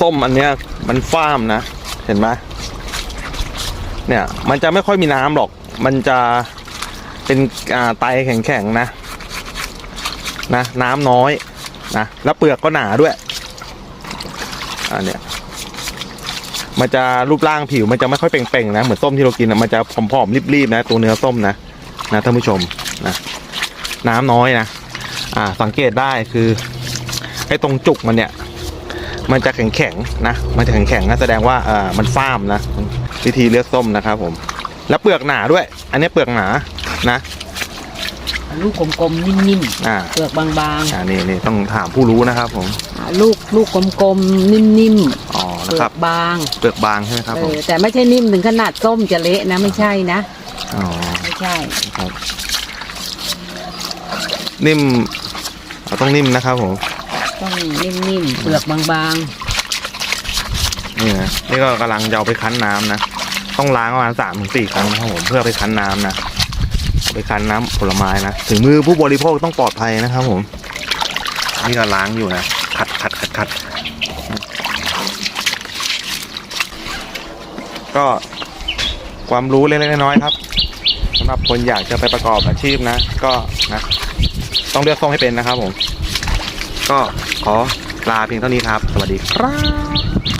ส้มอันเนี้ยมันฟ้ามนะ เห็นไหมเนี่ย มันจะไม่ค่อยมีน้ำหรอก มันจะเป็นอ่าไตแข็งๆนะ นะน้ำน้อยนะแล้วเปลือกก็หนาด้วยอันเนี้ยมันจะรูปร่างผิวมันจะไม่ค่อยเป่งๆนะเหมือนส้มที่เรากินนะมันจะผอมๆรีบๆนะตัวเนื้อส้มนะนะท่านผู้ชมนะน้ำน้อยนะอ่าสังเกตได้คือไอ้ตรงจุกมันเนี่ย มันจะแข็งๆนะ มันจะแข็งๆนะแสดงว่าเอ่อมันฟ้ามนะวิธีเลือกส้มนะครับผม แล้วเปลือกหนาด้วย อันนี้เปลือกหนานะลูกกลมๆนิ่มอ่าๆเปลือกบางอ่านี่นี่ต้องถามผู้รู้นะครับผมๆอ่าลูกลูกกลมๆนิ่มอ๋อๆนะเปลืคอรับกบางเปลือกบางใช่ไหมครับเอผมอแต่ไม่ใช่นิ่มถึงขนาดส้มจะเละนะไม่ใช่นะ อ๋อไม่ใช่ ครับนิ่มเราต้องนิ่มนะครับผม ต้องนิ่มๆเปลือกบางนี่นะนี่ก็กำลังจะเอาไปคั้นน้ำนะ ต้องล้างประมาณสามถึงสี่ครั้งนะครับผมเพื่อไปคั้นน้ำนะเอาไปคั้นน้ำผลไม้นะ ถึงมือผู้บริโภคต้องปลอดภัยนะครับผม นี่ก็ล้างอยู่นะ ขัดขัดขัดขัดก็ความรู้เล็กๆน้อยๆครับสำหรับคนอยากจะไปประกอบอาชีพนะ ก็นะ ต้องเลือกส้มให้เป็นนะครับผม ก็ขอลาเพียงเท่านี้ครับ สวัสดีครับ